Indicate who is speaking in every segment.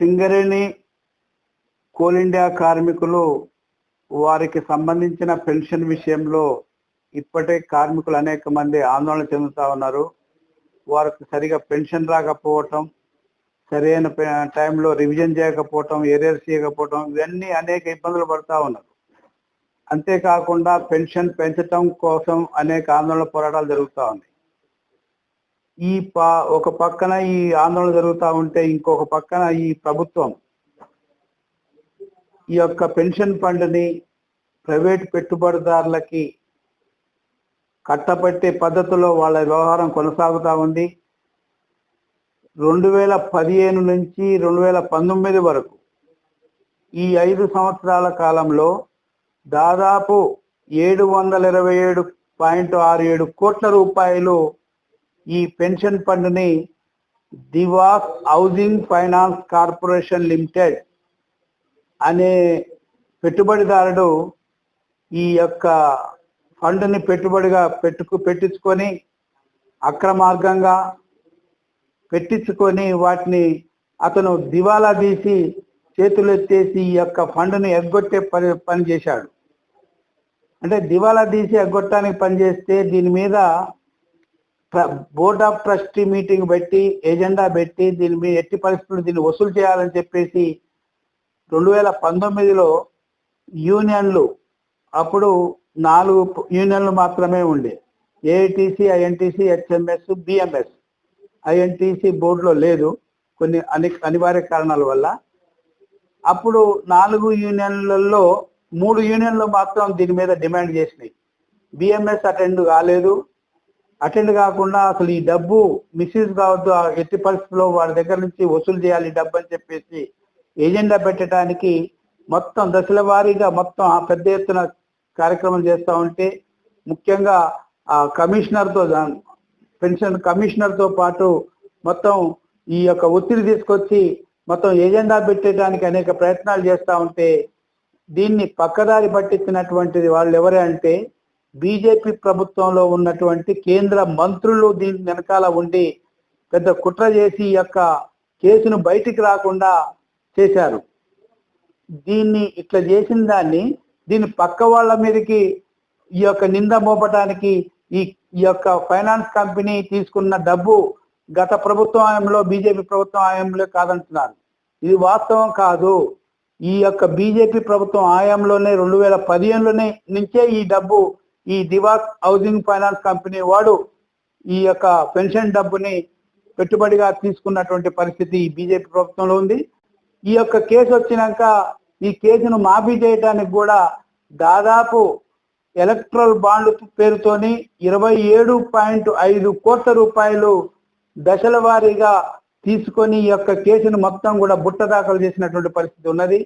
Speaker 1: Singareni coal India కార్మికులు వారికి సంబంధించిన పెన్షన్ విషయంలో ఇప్పటికే కార్మికులు అనేక మంది ఆందోళన చెందుతా ఉన్నారు. వారికి సరిగా పెన్షన్ రాకపోవటం సరైన టైంలో రివిజన్ చేయకపోవటం ఏరియర్స్ చేయకపోవటం ఇవన్నీ అనేక ఇబ్బందులు పడతా ఉన్నారు. అంతేకాకుండా పెన్షన్ పెంచటం కోసం అనేక ఆందోళన పోరాటాలు జరుగుతూ ఉన్నాయి. ఈ పా ఒక పక్కన ఈ ఆందోళన జరుగుతూ ఉంటే ఇంకొక పక్కన ఈ ప్రభుత్వం ఈ యొక్క పెన్షన్ ఫండ్ని ప్రైవేట్ పెట్టుబడిదారులకి కట్టబట్టే పద్ధతిలో వాళ్ళ వ్యవహారం కొనసాగుతూ ఉంది. రెండు వేల పదిహేను నుంచి రెండు వేల పంతొమ్మిది వరకు ఈ ఐదు సంవత్సరాల కాలంలో దాదాపు ఏడు వందల ఇరవై ఏడు పాయింట్ ఆరు ఏడు కోట్ల రూపాయలు ఈ పెన్షన్ ఫండ్ని Dewan housing finance corporation limited అనే పెట్టుబడిదారుడు ఈ యొక్క ఫండ్ని పెట్టుబడిగా పెట్టుకు పెట్టించుకొని అక్రమార్గంగా పెట్టించుకొని వాటిని అతను దివాలా తీసి చేతులు ఎత్తేసి ఈ యొక్క ఫండ్ని ఎగ్గొట్టే పని పని చేశాడు. అంటే దివాలా తీసి ఎగ్గొట్టడానికి పనిచేస్తే దీని మీద బోర్డ్ ఆఫ్ ట్రస్టీ మీటింగ్ పెట్టి ఎజెండా పెట్టి దీని మీద ఎట్టి పరిస్థితులు దీన్ని వసూలు చేయాలని చెప్పేసి రెండు వేల పంతొమ్మిదిలో యూనియన్లు అప్పుడు నాలుగు యూనియన్లు మాత్రమే ఉండే. AITC INTC HMS BMS. INTC బోర్డులో లేదు కొన్ని అని అనివార్య కారణాల వల్ల. అప్పుడు నాలుగు యూనియన్లలో మూడు యూనియన్లు మాత్రం దీని మీద డిమాండ్ చేసినాయి. బిఎంఎస్ అటెండ్ కాలేదు అటెండ్ కాకుండా అసలు ఈ డబ్బు మిస్యూజ్ కావద్దు ఎట్టి పరిస్థితుల్లో వాడి దగ్గర నుంచి వసూలు చేయాలి డబ్బు అని చెప్పేసి ఏజెండా పెట్టడానికి మొత్తం దశల వారీగా మొత్తం ఆ పెద్ద ఎత్తున కార్యక్రమం చేస్తూ ఉంటే ముఖ్యంగా ఆ కమిషనర్తో పెన్షన్ కమిషనర్తో పాటు మొత్తం ఈ యొక్క ఒత్తిడి తీసుకొచ్చి మొత్తం ఏజెండా పెట్టడానికి అనేక ప్రయత్నాలు చేస్తూ ఉంటే దీన్ని పక్కదారి పట్టించినటువంటిది వాళ్ళు ఎవరే అంటే బీజేపీ ప్రభుత్వంలో ఉన్నటువంటి కేంద్ర మంత్రులు దీని వెనకాల ఉండి పెద్ద కుట్ర చేసి యొక్క కేసును బయటికి రాకుండా చేశారు. దీన్ని ఇట్లా చేసిన దాన్ని దీన్ని పక్క వాళ్ళ మీదకి ఈ యొక్క నింద మోపటానికి ఈ ఈ యొక్క ఫైనాన్స్ కంపెనీ తీసుకున్న డబ్బు గత ప్రభుత్వం హయాంలో బీజేపీ ప్రభుత్వం హయాంలో కాదంటున్నారు. ఇది వాస్తవం కాదు. ఈ యొక్క బీజేపీ ప్రభుత్వం హయాంలోనే రెండు వేల పదిహేనులోనే నుంచే ఈ డబ్బు ఈ దివాక్ హౌసింగ్ ఫైనాన్స్ కంపెనీ వాడు ఈ యొక్క పెన్షన్ డబ్బుని పెట్టుబడిగా తీసుకున్నటువంటి పరిస్థితి ఈ బీజేపీ ప్రభుత్వంలో ఉంది. ఈ యొక్క కేసు వచ్చినాక ఈ కేసును మాఫీ చేయడానికి కూడా దాదాపు ఎలక్ట్రల్ బాండ్ పేరుతోని ఇరవై ఏడు పాయింట్ ఐదు కోట్ల రూపాయలు దశల వారీగా తీసుకొని ఈ యొక్క కేసును మొత్తం కూడా బుట్ట దాఖలు చేసినటువంటి పరిస్థితి ఉన్నది.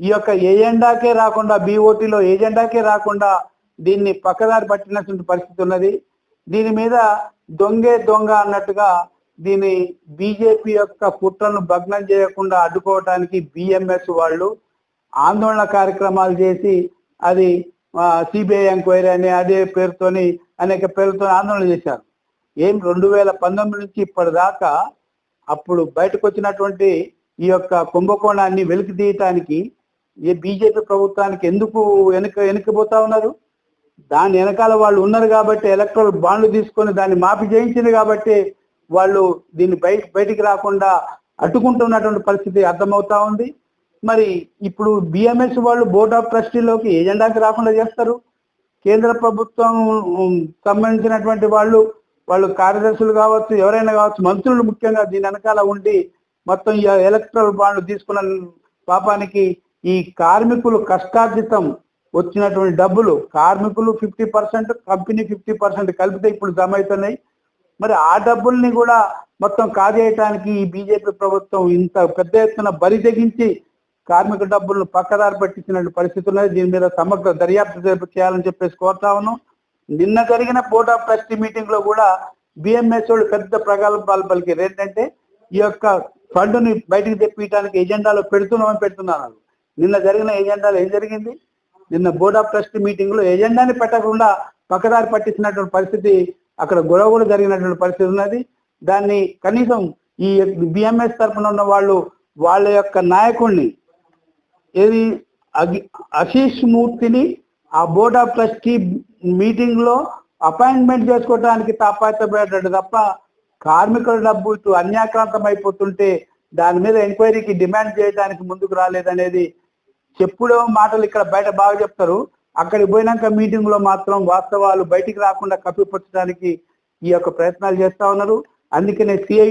Speaker 1: ఈ యొక్క ఏజెండాకే రాకుండా బీఓటీలో ఏజెండాకే రాకుండా దీన్ని పక్కదారి పట్టినటువంటి పరిస్థితి ఉన్నది. దీని మీద దొంగే దొంగ అన్నట్టుగా దీని బీజేపీ యొక్క కుట్రను భగ్నం చేయకుండా అడ్డుకోవడానికి బిఎంఎస్ వాళ్ళు ఆందోళన కార్యక్రమాలు చేసి అది సిబిఐ ఎంక్వైరీ అని అదే పేరుతోని అనేక పేర్లతో ఆందోళన చేశారు. ఏం రెండు వేల పంతొమ్మిది నుంచి ఇప్పటిదాకా అప్పుడు బయటకు వచ్చినటువంటి ఈ యొక్క కుంభకోణాన్ని వెలికి తీయటానికి ఏ బీజేపీ ప్రభుత్వానికి ఎందుకు వెనుక వెనుకపోతా ఉన్నారు? దాని వెనకాల వాళ్ళు ఉన్నారు కాబట్టి ఎలక్ట్రల్ బాండ్లు తీసుకొని దాన్ని మాఫీ చేయించింది కాబట్టి వాళ్ళు దీన్ని బయట బయటికి రాకుండా అడ్డుకుంటున్నటువంటి పరిస్థితి అర్థమవుతా ఉంది. మరి ఇప్పుడు బిఎంఎస్ వాళ్ళు బోర్డ్ ఆఫ్ ట్రస్టీలోకి ఏజెండాకి రాకుండా చేస్తారు? కేంద్ర ప్రభుత్వం సంబంధించినటువంటి వాళ్ళు వాళ్ళు కార్యదర్శులు కావచ్చు ఎవరైనా కావచ్చు మంత్రులు ముఖ్యంగా దీని వెనకాల ఉండి మొత్తం ఎలక్ట్రల్ బాండ్లు తీసుకున్న పాపానికి ఈ కార్మికులు కష్టార్జితం వచ్చినటువంటి డబ్బులు కార్మికులు fifty percent company fifty percent కలిపితే ఇప్పుడు జమ అవుతున్నాయి మరి ఆ డబ్బుల్ని కూడా మొత్తం కాజేయటానికి ఈ బీజేపీ ప్రభుత్వం ఇంత పెద్ద ఎత్తున బరి తెగించి కార్మిక డబ్బులను పక్కదారి పట్టించినటువంటి పరిస్థితి ఉన్నది. దీని మీద సమగ్ర దర్యాప్తు చేయాలని చెప్పేసి కోరుతా ఉన్నాం. నిన్న జరిగిన బోర్డ్ ఆఫ్ ట్రస్టీ మీటింగ్లో కూడా బిఎంఎస్ వాళ్ళు పెద్ద ప్రగల్భాలు పలికారు. ఏంటంటే ఈ యొక్క ఫండ్ని బయటకు తెప్పించడానికి ఎజెండాలో పెడుతున్నామని పెడుతున్నారు. నిన్న జరిగిన ఎజెండాలో ఏం జరిగింది? నిన్న బోర్డ్ ఆఫ్ ట్రస్ట్ మీటింగ్లో ఎజెండాని పెట్టకుండా పక్కదారి పట్టించినటువంటి పరిస్థితి అక్కడ గొడవ కూడా జరిగినటువంటి పరిస్థితి ఉన్నది. దాన్ని కనీసం ఈ బిఎంఎస్ తరఫున ఉన్న వాళ్ళు వాళ్ళ యొక్క నాయకుడిని ఏది అగి- మూర్తిని ఆ బోర్డ్ ఆఫ్ ట్రస్టీ మీటింగ్లో అపాయింట్మెంట్ చేసుకోవడానికి తాపాయపడ్డాడు తప్ప కార్మికుల డబ్బు ఇటు అన్యాక్రాంతం అయిపోతుంటే దాని మీద ఎంక్వైరీకి డిమాండ్ చేయడానికి ముందుకు రాలేదనేది చెప్పుడో మాటలు ఇక్కడ బయట బాగా చెప్తారు. అక్కడికి పోయినాక మీటింగ్లో మాత్రం వాస్తవాలు బయటికి రాకుండా కప్పిపుచ్చడానికి ఈ యొక్క ప్రయత్నాలు చేస్తా ఉన్నారు. అందుకనే సిఐ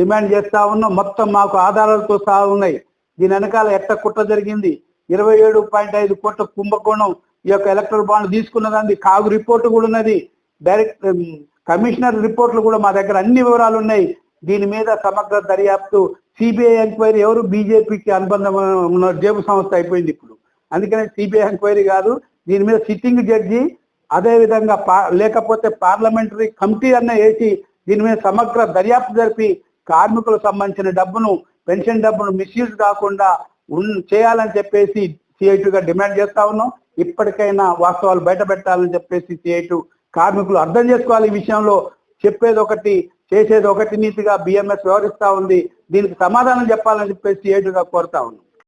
Speaker 1: డిమాండ్ చేస్తా ఉన్నాం. మొత్తం మాకు ఆధారాలతో సహా ఉన్నాయి. దీని వెనకాల ఎట్ట కుట్ర జరిగింది? ఇరవై ఏడు పాయింట్ ఐదు కోట్ల కుంభకోణం ఈ యొక్క ఎలక్ట్రల్ బాండ్ తీసుకున్నదండి కాగు రిపోర్ట్ కూడా ఉన్నది. డైరెక్ట్ కమిషనర్ రిపోర్ట్లు కూడా మా దగ్గర అన్ని వివరాలు ఉన్నాయి. దీని మీద సమగ్ర దర్యాప్తు సిబిఐ ఎంక్వైరీ ఎవరు బీజేపీకి అనుబంధం ఉన్న జేబు సంస్థ అయిపోయింది ఇప్పుడు. అందుకనే సిబిఐ ఎంక్వైరీ కాదు దీని మీద సిట్టింగ్ జడ్జి అదే విధంగా పా- లేకపోతే పార్లమెంటరీ కమిటీ అన్న వేసి దీని మీద సమగ్ర దర్యాప్తు జరిపి కార్మికులకు సంబంధించిన డబ్బును పెన్షన్ డబ్బును మిస్యూజ్ కాకుండా ఉన్- చేయాలని చెప్పేసి సిఐటుగా డిమాండ్ చేస్తా ఉన్నాం. ఇప్పటికైనా వాస్తవాలు బయట పెట్టాలని చెప్పేసి సిఐటు కార్మికులు అర్థం చేసుకోవాలి ఈ విషయంలో. చెప్పేది ఒకటి చేసేది ఒకటి నీతిగా బిఎంఎస్ వ్యవహరిస్తా ఉంది. దీనికి సమాధానం చెప్పాలని చెప్పేసి ఏటుగా కోరుతా ఉన్నాం.